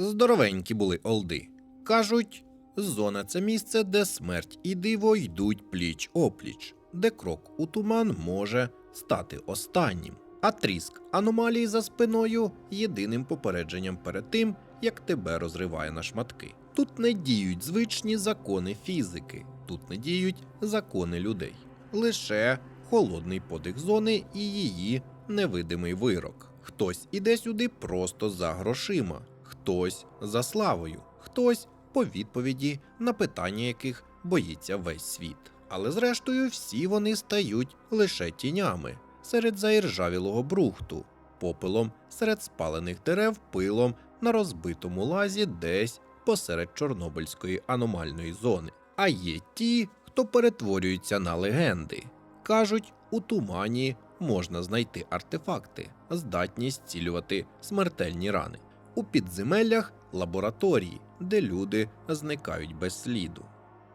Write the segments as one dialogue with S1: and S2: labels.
S1: Здоровенькі були олди. Кажуть, зона це місце, де смерть і диво йдуть пліч опліч, де крок у туман може стати останнім. А тріск аномалії за спиною єдиним попередженням перед тим, як тебе розриває на шматки. Тут не діють звичні закони фізики, тут не діють закони людей. Лише холодний подих зони і її невидимий вирок. Хтось іде сюди просто за грошима, хтось за славою, хтось по відповіді на питання яких боїться весь світ. Але зрештою всі вони стають лише тінями серед заіржавілого брухту, попелом серед спалених дерев, пилом на розбитому лазі десь посеред Чорнобильської аномальної зони. А є ті, хто перетворюється на легенди. Кажуть, у тумані можна знайти артефакти, здатні зцілювати смертельні рани. У підземеллях лабораторії, де люди зникають без сліду.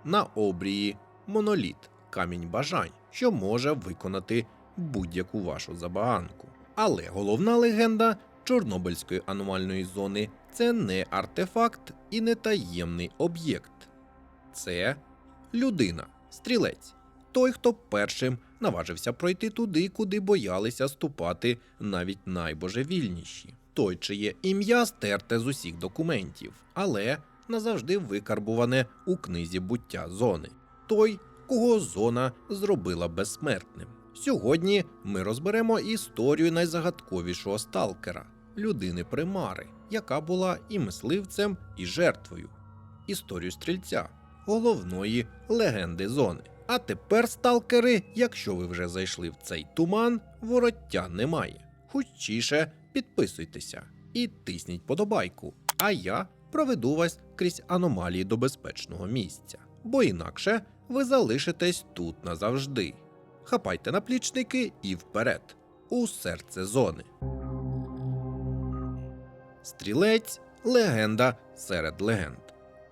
S1: На обрії моноліт, камінь бажань, що може виконати будь-яку вашу забаганку. Але головна легенда Чорнобильської аномальної зони це не артефакт і не таємний об'єкт. Це людина, стрілець, той, хто першим наважився пройти туди, куди боялися ступати навіть найбожевільніші. Той, чиє ім'я стерте з усіх документів, але назавжди викарбуване у книзі буття зони. Той, кого зона зробила безсмертним. Сьогодні ми розберемо історію найзагадковішого сталкера людини примари, яка була і мисливцем, і жертвою. Історію стрільця, головної легенди зони. А тепер, сталкери, якщо ви вже зайшли в цей туман, вороття немає. Хучіше підписуйтеся і тисніть подобайку. А я проведу вас крізь аномалії до безпечного місця, бо інакше ви залишитесь тут назавжди. Хапайте наплічники і вперед, у серце зони. Стрілець легенда серед легенд.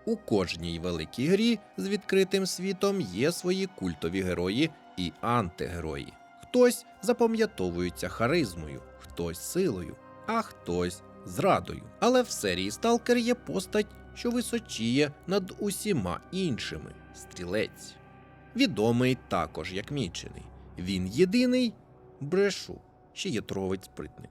S1: У кожній великій грі з відкритим світом є свої культові герої і антигерої. Хтось запам'ятовується харизмою, хтось силою, а хтось зрадою. Але в серії Сталкер є постать, що височіє над усіма іншими стрілець. Відомий також як мічений. Він єдиний брешу, ще є торговець спритник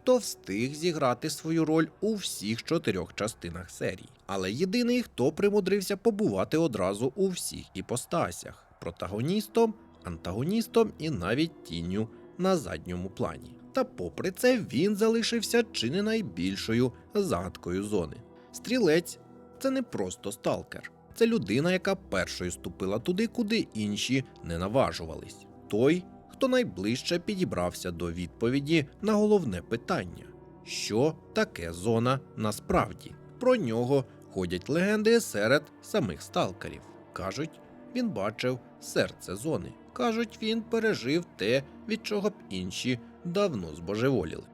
S1: хто встиг зіграти свою роль у всіх чотирьох частинах серії, але єдиний, хто примудрився побувати одразу у всіх іпостасях протагоністом, антагоністом і навіть тінню на задньому плані. Та попри це він залишився чи не найбільшою загадкою зони. Стрілець це не просто сталкер, це людина, яка першою ступила туди, куди інші не наважувались. Той, хто найближче підібрався до відповіді на головне питання: що таке зона насправді? Про нього ходять легенди серед самих сталкерів. Кажуть, він бачив серце зони. Кажуть, він пережив те, від чого б інші давно збожеволіли.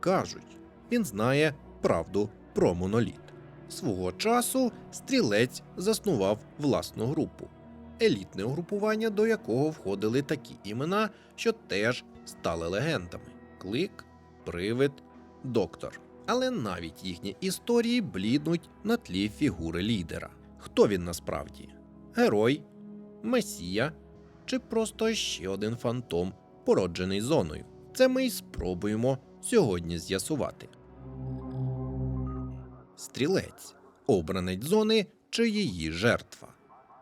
S1: Кажуть, він знає правду про моноліт. Свого часу стрілець заснував власну групу елітне угрупування, до якого входили такі імена, що теж стали легендами: Клик, Привид, Доктор. Але навіть їхні історії бліднуть на тлі фігури лідера. Хто він насправді? Герой, Месія чи просто ще один фантом, породжений зоною? Це ми й спробуємо сьогодні з'ясувати. Стрілець, обранець зони чи її жертва.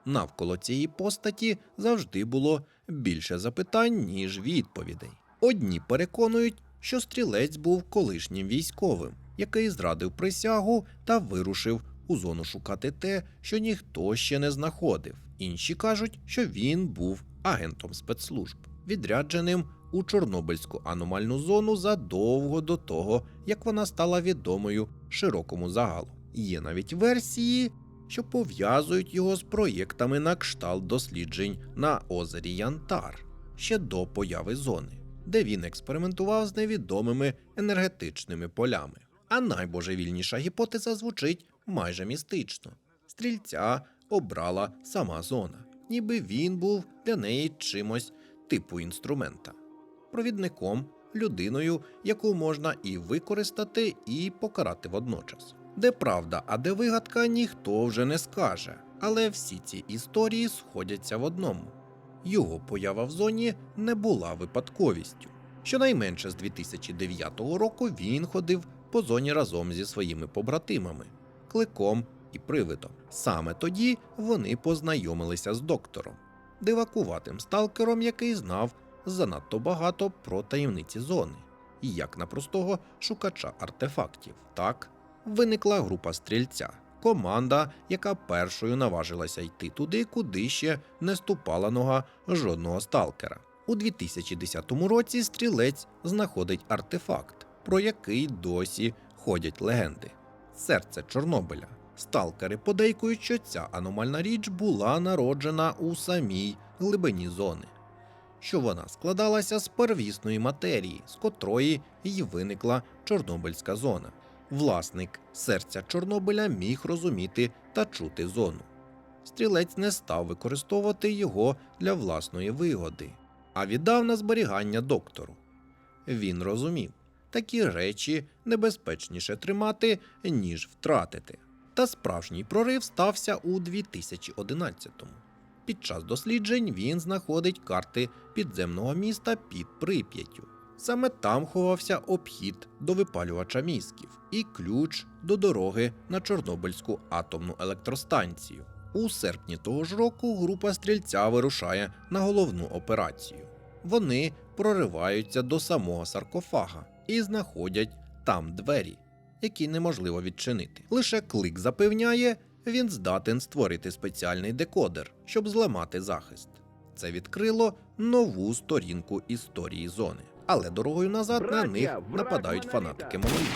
S1: Навколо цієї постаті завжди було більше запитань, ніж відповідей. Одні переконують, що стрілець був колишнім військовим, який зрадив присягу та вирушив у зону шукати те, що ніхто ще не знаходив. Інші кажуть, що він був агентом спецслужб, відрядженим у Чорнобильську аномальну зону задовго до того, як вона стала відомою широкому загалу. Є навіть версії, що пов'язують його з проєктами на кшталт досліджень на озері Янтар ще до появи зони, де він експериментував з невідомими енергетичними полями. А найбожевільніша гіпотеза звучить майже містично. Стрільця обрала сама зона, ніби він був для неї чимось типу інструмента, провідником, людиною, яку можна і використати, і покарати водночас. Де правда, а де вигадка, ніхто вже не скаже. Але всі ці історії сходяться в одному. Його поява в зоні не була випадковістю. Щонайменше з 2009 року він ходив по зоні разом зі своїми побратимами кликом і привидом. Саме тоді вони познайомилися з доктором, дивакуватим сталкером, який знав занадто багато про таємниці зони, і як на простого шукача артефактів. Так виникла група стрільця, команда, яка першою наважилася йти туди, куди ще не ступала нога жодного сталкера. У 2010 році стрілець знаходить артефакт, про який досі ходять легенди серце Чорнобиля. Сталкери подейкують, що ця аномальна річ була народжена у самій глибині зони, що вона складалася з первісної матерії, з котрої й виникла Чорнобильська зона. Власник серця Чорнобиля міг розуміти та чути зону. Стрілець не став використовувати його для власної вигоди, а віддав на зберігання доктору. Він розумів, такі речі небезпечніше тримати, ніж втратити. Та справжній прорив стався у 2011-му. Під час досліджень він знаходить карти підземного міста під Прип'яттю. Саме там ховався обхід до випалювача мізків і ключ до дороги на Чорнобильську атомну електростанцію. У серпні того ж року група стрільця вирушає на головну операцію. Вони прориваються до самого саркофага і знаходять там двері, які неможливо відчинити. Лише клик запевняє, він здатен створити спеціальний декодер, щоб зламати захист. Це відкрило нову сторінку історії зони. Але дорогою назад на них нападають фанатики моноліту.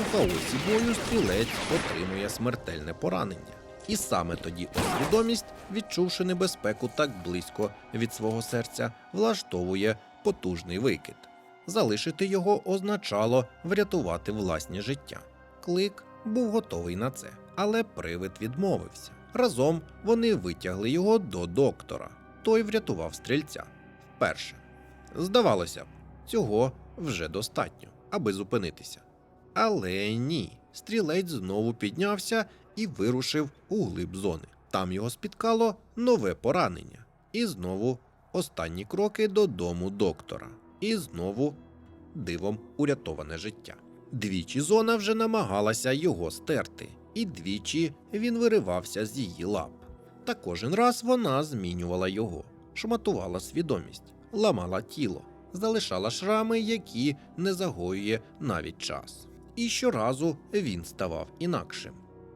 S1: У хаосі бою стрілець отримує смертельне поранення. І саме тоді освідомість, відчувши небезпеку так близько від свого серця, влаштовує потужний викид. Залишити його означало врятувати власні життя. Клик був готовий на це, але привид відмовився. Разом вони витягли його до доктора. Той врятував стрільця вперше. Здавалося б, цього вже достатньо, аби зупинитися. Але ні, стрілець знову піднявся і вирушив у глиб зони. Там його спіткало нове поранення. І знову останні кроки додому доктора. І знову дивом урятоване життя. Двічі зона вже намагалася його стерти, і двічі він виривався з її лап. Та кожен раз вона змінювала його, шматувала свідомість, ламала тіло, залишала шрами, які не загоює навіть час. І щоразу він ставав інакшим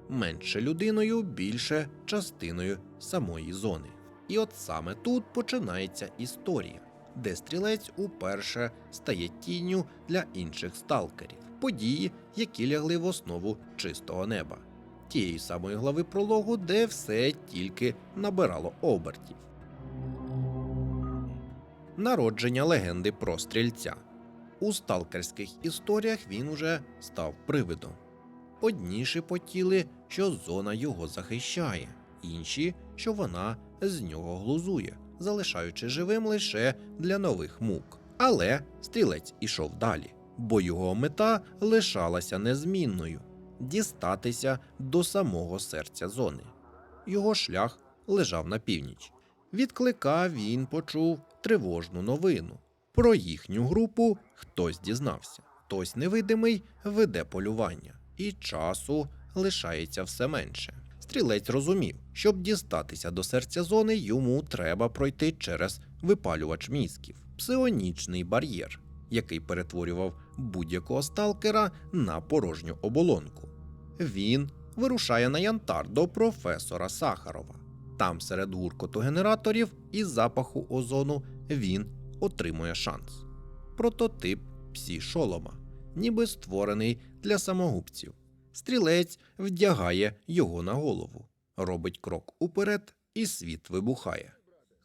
S1: менше людиною, більше частиною самої зони. І от саме тут починається історія, де стрілець уперше стає тінню для інших сталкерів, події, які лягли в основу чистого неба, тієї самої глави прологу, де все тільки набирало обертів. Народження легенди про стрільця. У сталкерських історіях він уже став привидом. Одні шепотіли, що зона його захищає, інші, що вона з нього глузує, залишаючи живим лише для нових мук. Але стрілець ішов далі, бо його мета лишалася незмінною дістатися до самого серця зони. Його шлях лежав на північ. Від клика він почув тривожну новину. Про їхню групу хтось дізнався. Хтось невидимий веде полювання, і часу лишається все менше. Стрілець розумів, щоб дістатися до серця зони, йому треба пройти через випалювач мізків, псионічний бар'єр, який перетворював будь-якого сталкера на порожню оболонку. Він вирушає на янтар до професора Сахарова. Там, серед гуркоту генераторів і запаху озону, він отримує шанс. Прототип псі шолома, ніби створений для самогубців. Стрілець вдягає його на голову, робить крок уперед, і світ вибухає.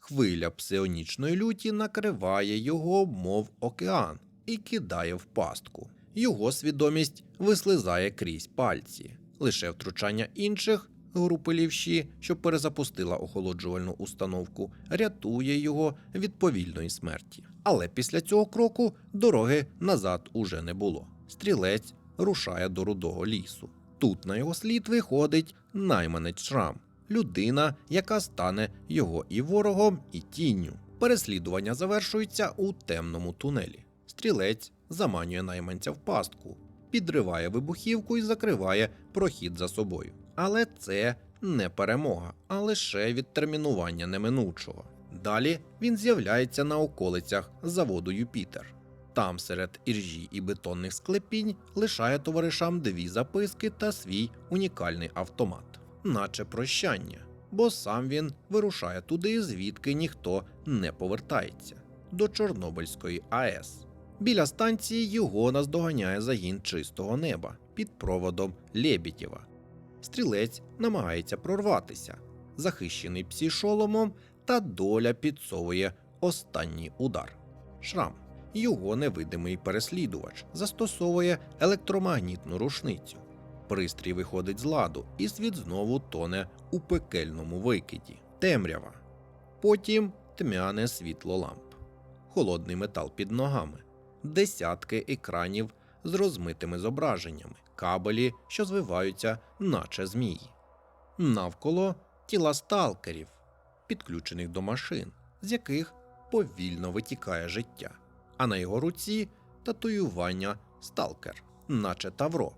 S1: Хвиля псионічної люті накриває його, мов океан, і кидає в пастку. Його свідомість вислизає крізь пальці. Лише втручання інших групи лівші, що перезапустила охолоджувальну установку, рятує його від повільної смерті. Але після цього кроку дороги назад уже не було. Стрілець рушає до рудого лісу. Тут на його слід виходить найманець Шрам, людина, яка стане його і ворогом, і тінню. Переслідування завершується у темному тунелі. Стрілець заманює найманця в пастку, підриває вибухівку і закриває прохід за собою. Але це не перемога, а лише відтермінування неминучого. Далі він з'являється на околицях заводу Юпітер. Там, серед іржі і бетонних склепінь, лишає товаришам дві записки та свій унікальний автомат, наче прощання, бо сам він вирушає туди, звідки ніхто не повертається до Чорнобильської АЕС. Біля станції його наздоганяє загін чистого неба під проводом Лєбідєва. Стрілець намагається прорватися, захищений псі шоломом, та доля підсовує останній удар. Шрам, його невидимий переслідувач, застосовує електромагнітну рушницю. Пристрій виходить з ладу, і світ знову тоне у пекельному викиді. Темрява. Потім тьмяне світло ламп, холодний метал під ногами, десятки екранів з розмитими зображеннями, кабелі, що звиваються, наче змії. Навколо тіла сталкерів, підключених до машин, з яких повільно витікає життя, а на його руці татуювання сталкер, наче тавро,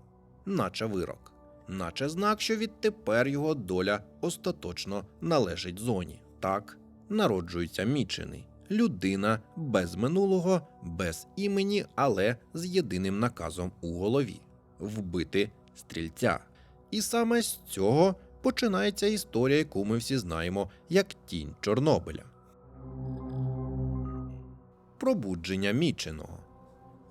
S1: наче вирок, наче знак, що відтепер його доля остаточно належить зоні. Так народжується мічений. Людина без минулого, без імені, але з єдиним наказом у голові вбити стрільця. І саме з цього починається історія, яку ми всі знаємо як тінь Чорнобиля. Пробудження міченого.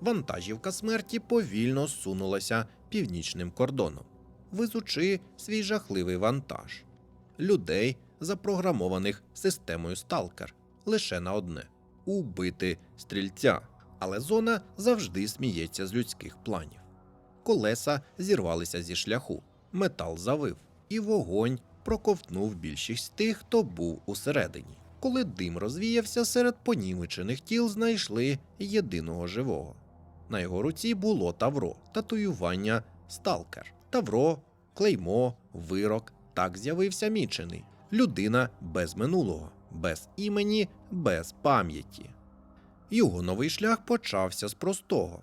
S1: Вантажівка смерті повільно сунулася північним кордоном, везучи свій жахливий вантаж людей, запрограмованих системою Сталкер лише на одне убити стрільця. Але зона завжди сміється з людських планів. Колеса зірвалися зі шляху, метал завив, і вогонь проковтнув більшість тих, хто був усередині. Коли дим розвіявся, серед понімечених тіл знайшли єдиного живого. На його руці було тавро, татуювання сталкер. Тавро, клеймо, вирок. Так з'явився мічений. Людина без минулого, без імені, без пам'яті. Його новий шлях почався з простого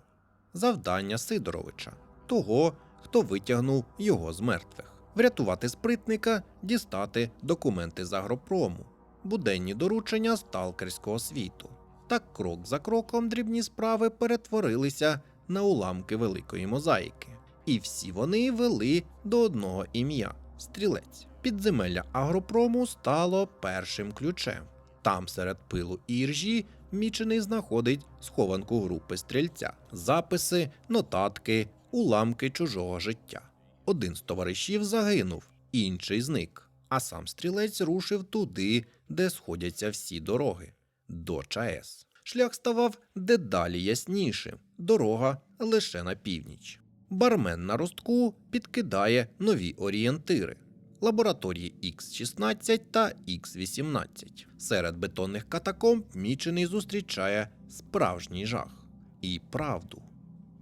S1: завдання Сидоровича, того, хто витягнув його з мертвих, врятувати спритника, дістати документи з агропрому, буденні доручення сталкерського світу. Так крок за кроком дрібні справи перетворилися на уламки великої мозаїки, і всі вони вели до одного ім'я стрілець. Підземелля агропрому стало першим ключем. Там серед пилу і іржі мічений знаходить схованку групи стрільця, записи, нотатки, уламки чужого життя. Один з товаришів загинув, інший зник, а сам стрілець рушив туди, де сходяться всі дороги до ЧАЕС. Шлях ставав дедалі яснішим, дорога лише на північ. Бармен на ростку підкидає нові орієнтири лабораторії X16 та X18. Серед бетонних катакомб мічений зустрічає справжній жах і правду.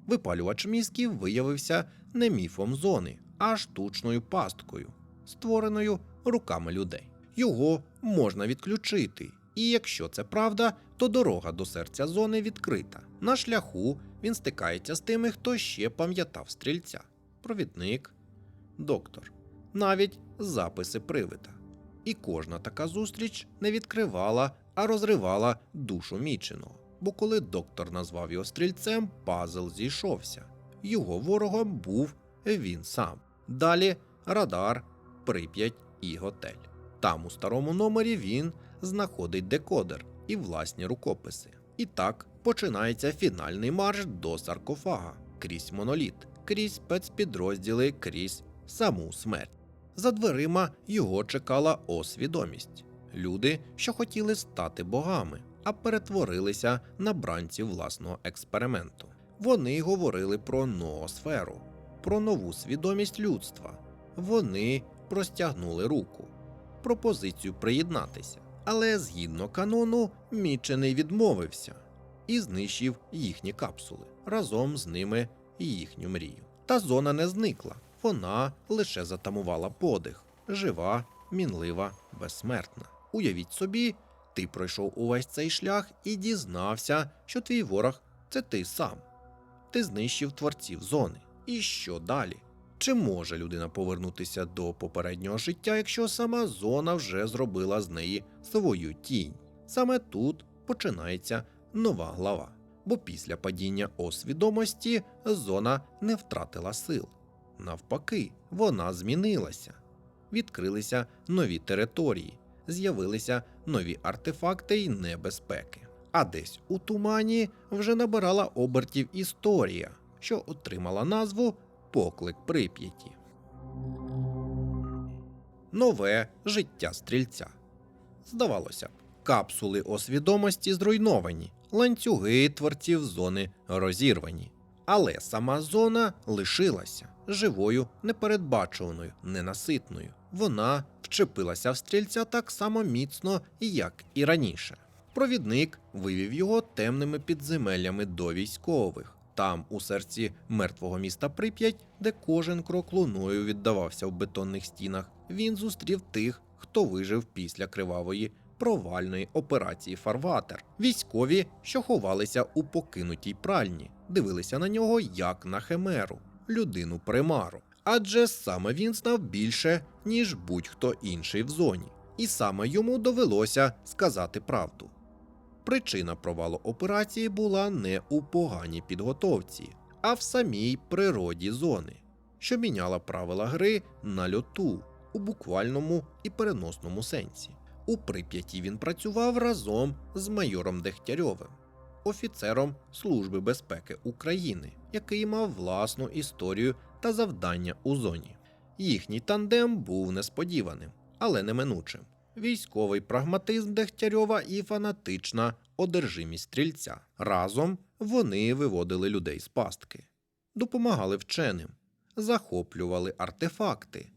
S1: Випалювач мізків виявився не міфом зони, а штучною пасткою, створеною руками людей. Його можна відключити, і якщо це правда, то дорога до серця зони відкрита. На шляху він стикається з тими, хто ще пам'ятав стрільця: провідник, доктор, навіть записи привида. І кожна така зустріч не відкривала, а розривала душу міченого. Бо коли доктор назвав його стрільцем, пазл зійшовся. Його ворогом був він сам. Далі радар, прип'ять і готель. Там, у старому номері, він знаходить декодер і власні рукописи. І так починається фінальний марш до саркофага крізь моноліт, крізь спецпідрозділи, крізь саму смерть. За дверима його чекала освідомість. Люди, що хотіли стати богами, а перетворилися на бранців власного експерименту. Вони говорили про ноосферу, про нову свідомість людства. Вони простягнули руку, пропозицію приєднатися. Але згідно канону, Мічений відмовився і знищив їхні капсули разом з ними і їхню мрію. Та зона не зникла, вона лише затамувала подих, жива, мінлива, безсмертна. Уявіть собі, ти пройшов увесь цей шлях і дізнався, що твій ворог це ти сам. Ти знищив творців зони. І що далі? Чи може людина повернутися до попереднього життя, якщо сама зона вже зробила з неї свою тінь? Саме тут починається нова глава. Бо після падіння освідомості зона не втратила сил. Навпаки, вона змінилася. Відкрилися нові території, з'явилися нові артефакти й небезпеки. А десь у тумані вже набирала обертів історія, що отримала назву Поклик Прип'яті. Нове життя стрільця. Здавалося капсули освідомості зруйновані, ланцюги творців зони розірвані. Але сама зона лишилася живою, непередбачуваною, ненаситною. Вона вчепилася в стрільця так само міцно, як і раніше. Провідник вивів його темними підземеллями до військових. Там, у серці мертвого міста Прип'ять, де кожен крок луною віддавався в бетонних стінах, він зустрів тих, хто вижив після кривавої провальної операції Фарватер. Військові, що ховалися у покинутій пральні, дивилися на нього як на химеру, людину примару. Адже саме він знав більше, ніж будь-хто інший в зоні, і саме йому довелося сказати правду. Причина провалу операції була не у поганій підготовці, а в самій природі зони, що міняла правила гри на льоту у буквальному і переносному сенсі. У Прип'яті він працював разом з майором Дегтярьовим, офіцером Служби безпеки України, який мав власну історію та завдання у зоні. Їхній тандем був несподіваним, але неминучим. Військовий прагматизм Дегтярьова і фанатична одержимість стрільця. Разом вони виводили людей з пастки, допомагали вченим, захоплювали артефакти,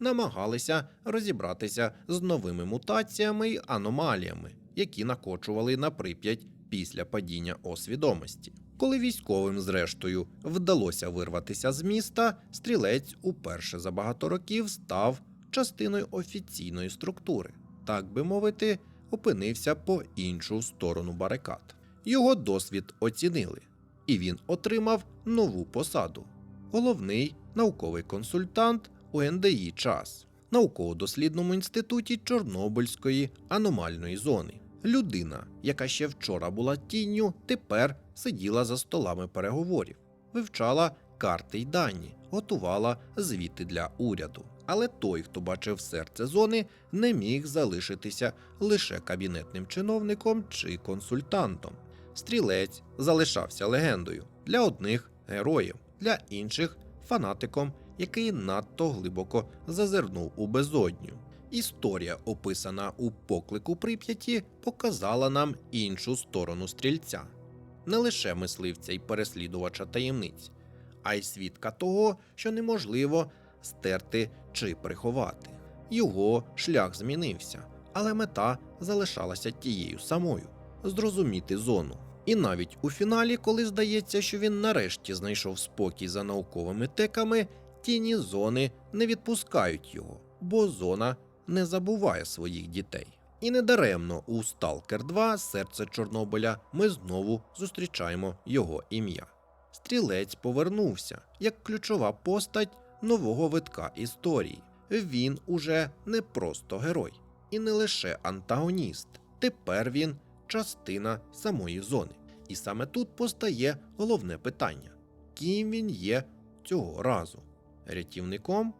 S1: намагалися розібратися з новими мутаціями й аномаліями, які накочували на прип'ять після падіння освідомості. Коли військовим, зрештою, вдалося вирватися з міста, стрілець уперше за багато років став частиною офіційної структури, так би мовити, опинився по іншу сторону барикад. Його досвід оцінили, і він отримав нову посаду головний науковий консультант у НДІ час, науково-дослідному інституті Чорнобильської аномальної зони. Людина, яка ще вчора була тінню, тепер сиділа за столами переговорів, вивчала карти й дані, готувала звіти для уряду. Але той, хто бачив серце зони, не міг залишитися лише кабінетним чиновником чи консультантом. Стрілець залишався легендою для одних героїв, для інших фанатиком, який надто глибоко зазирнув у безодню. Історія, описана у поклику Прип'яті, показала нам іншу сторону стрільця, не лише мисливця й переслідувача таємниць, а й свідка того, що неможливо стерти чи приховати. Його шлях змінився, але мета залишалася тією самою зрозуміти зону. І навіть у фіналі, коли здається, що він нарешті знайшов спокій за науковими теками, тіні зони не відпускають його, бо зона не забуває своїх дітей. І недаремно у Сталкер 2 серце Чорнобиля ми знову зустрічаємо його ім'я. Стрілець повернувся як ключова постать нового витка історії. Він уже не просто герой, і не лише антагоніст. Тепер він частина самої зони. І саме тут постає головне питання: ким він є цього разу? Рятівником,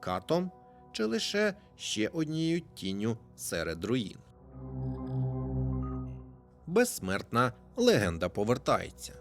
S1: катом чи лише ще однією тінню серед руїн? Безсмертна легенда повертається.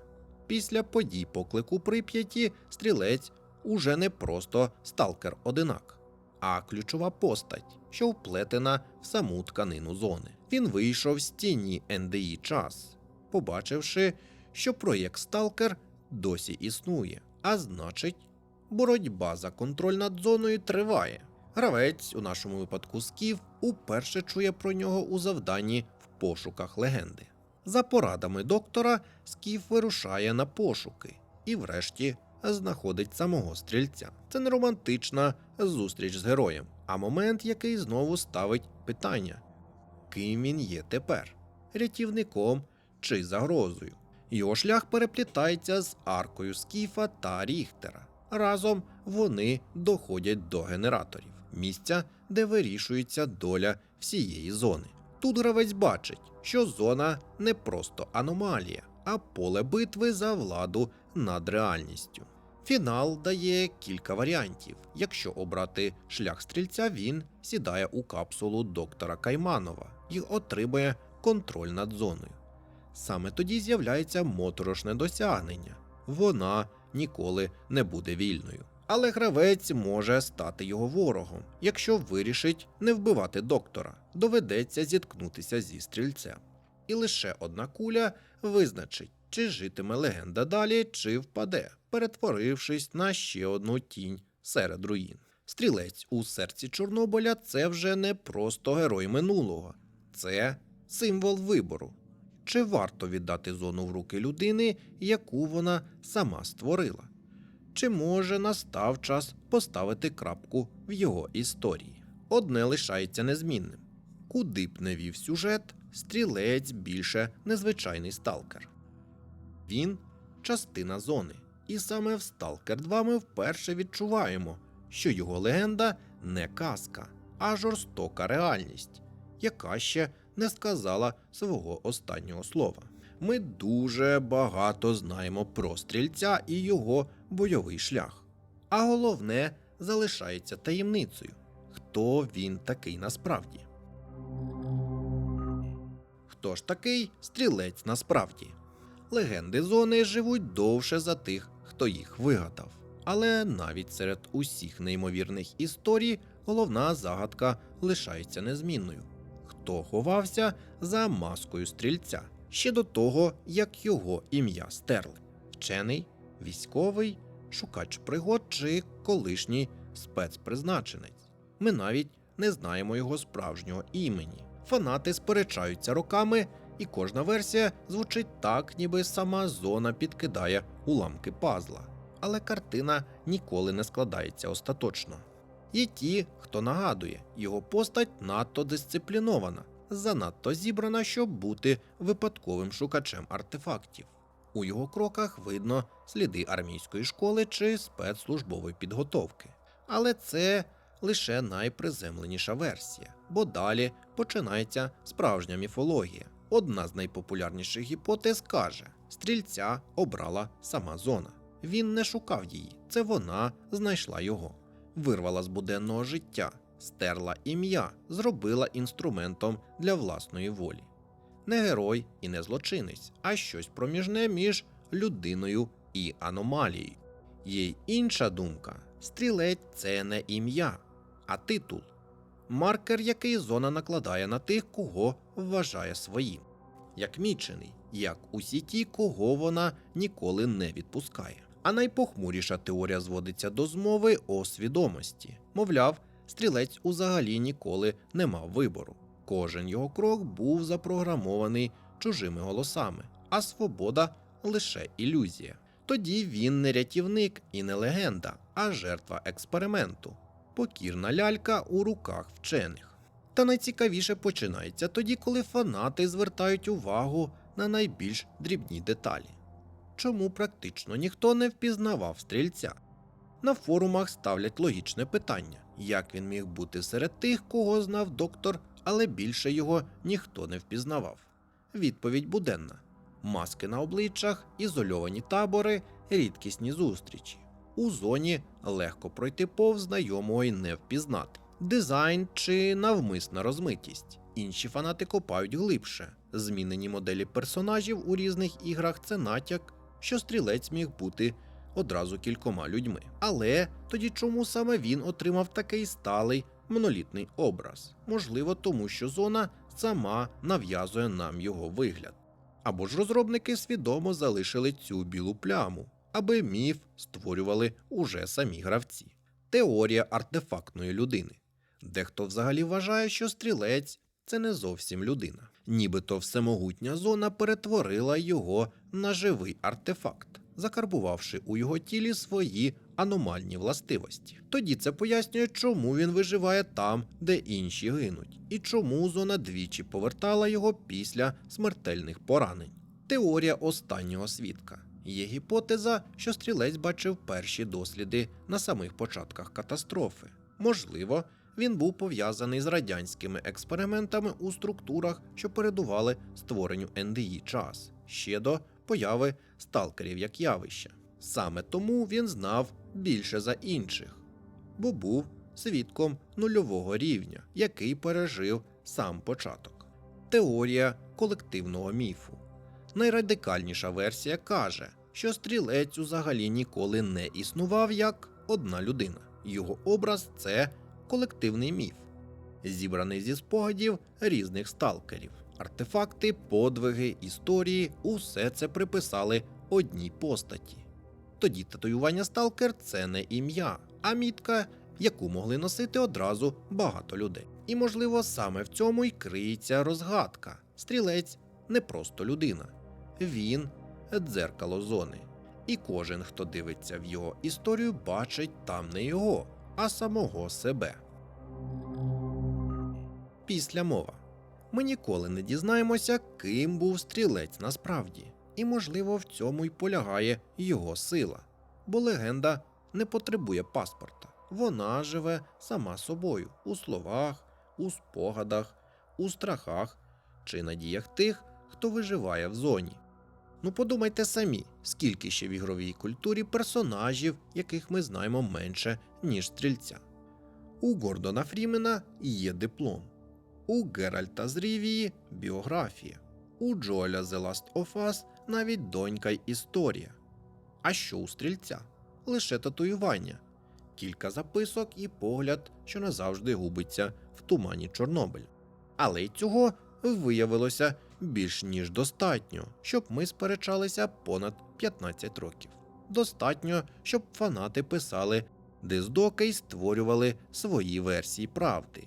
S1: Після подій поклику Прип'яті стрілець уже не просто сталкер-одинак, а ключова постать, що вплетена в саму тканину зони. Він вийшов з тіні НДІ час, побачивши, що проєкт Сталкер досі існує, а значить, боротьба за контроль над зоною триває. Гравець, у нашому випадку Скіф, уперше чує про нього у завданні в пошуках легенди. За порадами доктора, Скіф вирушає на пошуки і, врешті, знаходить самого стрільця. Це не романтична зустріч з героєм, а момент, який знову ставить питання: ким він є тепер? Рятівником чи загрозою? Його шлях переплітається з аркою Скіфа та Ріхтера. Разом вони доходять до генераторів, місця, де вирішується доля всієї зони. Тут гравець бачить, що зона не просто аномалія, а поле битви за владу над реальністю. Фінал дає кілька варіантів. Якщо обрати шлях стрільця, він сідає у капсулу доктора Кайманова і отримує контроль над зоною. Саме тоді з'являється моторошне досягнення. Вона ніколи не буде вільною. Але гравець може стати його ворогом, якщо вирішить не вбивати доктора, доведеться зіткнутися зі стрільцем. І лише одна куля визначить, чи житиме легенда далі, чи впаде, перетворившись на ще одну тінь серед руїн. Стрілець у серці Чорнобиля це вже не просто герой минулого, це символ вибору. Чи варто віддати зону в руки людини, яку вона сама створила? Чи може настав час поставити крапку в його історії? Одне лишається незмінним. Куди б не вів сюжет, стрілець більше незвичайний сталкер. Він частина зони, і саме в Сталкер 2 ми вперше відчуваємо, що його легенда не казка, а жорстока реальність, яка ще не сказала свого останнього слова. Ми дуже багато знаємо про стрільця і його бойовий шлях. А головне залишається таємницею, хто він такий насправді. Хто ж такий стрілець насправді? Легенди зони живуть довше за тих, хто їх вигадав. Але навіть серед усіх неймовірних історій головна загадка лишається незмінною. Хто ховався за маскою стрільця ще до того, як його ім'я стерли? Вчений, військовий, шукач пригод чи колишній спецпризначенець. Ми навіть не знаємо його справжнього імені. Фанати сперечаються роками, і кожна версія звучить так, ніби сама зона підкидає уламки пазла. Але картина ніколи не складається остаточно. Є ті, хто нагадує, його постать надто дисциплінована, занадто зібрана, щоб бути випадковим шукачем артефактів. У його кроках видно сліди армійської школи чи спецслужбової підготовки. Але це лише найприземленіша версія, бо далі починається справжня міфологія. Одна з найпопулярніших гіпотез каже: стрільця обрала сама зона. Він не шукав її, це вона знайшла його, вирвала з буденного життя, стерла ім'я, зробила інструментом для власної волі. Не герой і не злочинець, а щось проміжне між людиною і аномалією. Є й інша думка: стрілець це не ім'я, а титул маркер, який зона накладає на тих, кого вважає своїм, як мічений, як усі ті, кого вона ніколи не відпускає. А найпохмуріша теорія зводиться до змови о свідомості. Мовляв, стрілець узагалі ніколи не мав вибору. Кожен його крок був запрограмований чужими голосами, а свобода лише ілюзія. Тоді він не рятівник і не легенда, а жертва експерименту покірна лялька у руках вчених. Та найцікавіше починається тоді, коли фанати звертають увагу на найбільш дрібні деталі. Чому практично ніхто не впізнавав стрільця? На форумах ставлять логічне питання, як він міг бути серед тих, кого знав доктор, але більше його ніхто не впізнавав. Відповідь буденна: маски на обличчях, ізольовані табори, рідкісні зустрічі. У зоні легко пройти повз знайомого і не впізнати. Дизайн чи навмисна розмитість. Інші фанати копають глибше. Змінені моделі персонажів у різних іграх це натяк, що стрілець міг бути одразу кількома людьми. Але тоді чому саме він отримав такий сталий монолітний образ? Можливо, тому що зона сама нав'язує нам його вигляд. Або ж розробники свідомо залишили цю білу пляму, аби міф створювали уже самі гравці. Теорія артефактної людини. Дехто взагалі вважає, що стрілець це не зовсім людина. Нібито всемогутня зона перетворила його на живий артефакт, закарбувавши у його тілі свої аномальні властивості. Тоді це пояснює, чому він виживає там, де інші гинуть, і чому зона двічі повертала його після смертельних поранень. Теорія останнього свідка. Є гіпотеза, що стрілець бачив перші досліди на самих початках катастрофи. Можливо, він був пов'язаний з радянськими експериментами у структурах, що передували створенню НДІ час ще до появи сталкерів як явища. Саме тому він знав більше за інших, бо був свідком нульового рівня, який пережив сам початок. Теорія колективного міфу. Найрадикальніша версія каже, що стрілець взагалі ніколи не існував як одна людина. Його образ це колективний міф, зібраний зі спогадів різних сталкерів. Артефакти, подвиги, історії усе це приписали одній постаті. Тоді татуювання сталкер це не ім'я, а мітка, яку могли носити одразу багато людей. І, можливо, саме в цьому й криється розгадка. Стрілець не просто людина, він дзеркало зони. І кожен, хто дивиться в його історію, бачить там не його, а самого себе. Після мова. Ми ніколи не дізнаємося, ким був стрілець насправді, і, можливо, в цьому й полягає його сила. Бо легенда не потребує паспорта. Вона живе сама собою у словах, у спогадах, у страхах чи надіях тих, хто виживає в зоні. Ну подумайте самі, скільки ще в ігровій культурі персонажів, яких ми знаємо менше, ніж стрільця. У Гордона Фрімена є диплом, у Геральта з Рівії біографія, у Джоеля The Last of Us навіть донька й історія. А що у стрільця? Лише татуювання, кілька записок і погляд, що назавжди губиться в тумані Чорнобиля. Але й цього виявилося більш ніж достатньо, щоб ми сперечалися понад 15 років. Достатньо, щоб фанати писали диздоки й створювали свої версії правди.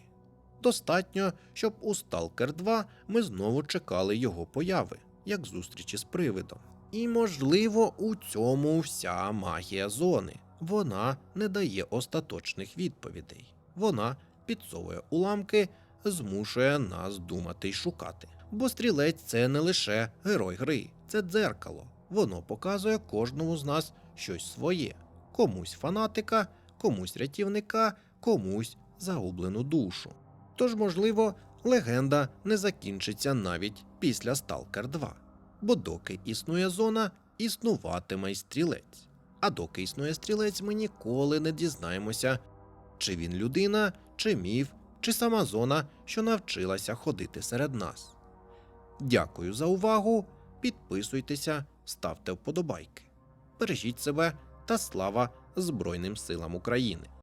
S1: Достатньо, щоб у Stalker 2 ми знову чекали його появи, як зустрічі з привидом. І, можливо, у цьому вся магія зони. Вона не дає остаточних відповідей. Вона підсовує уламки, змушує нас думати й шукати. Бо стрілець це не лише герой гри, це дзеркало. Воно показує кожному з нас щось своє: комусь фанатика, комусь рятівника, комусь загублену душу. Тож, можливо, легенда не закінчиться навіть після Stalker 2. Бо доки існує зона, існуватиме й стрілець. А доки існує стрілець, ми ніколи не дізнаємося, чи він людина, чи міф, чи сама зона, що навчилася ходити серед нас. Дякую за увагу. Підписуйтеся, ставте вподобайки. Бережіть себе та слава Збройним силам України!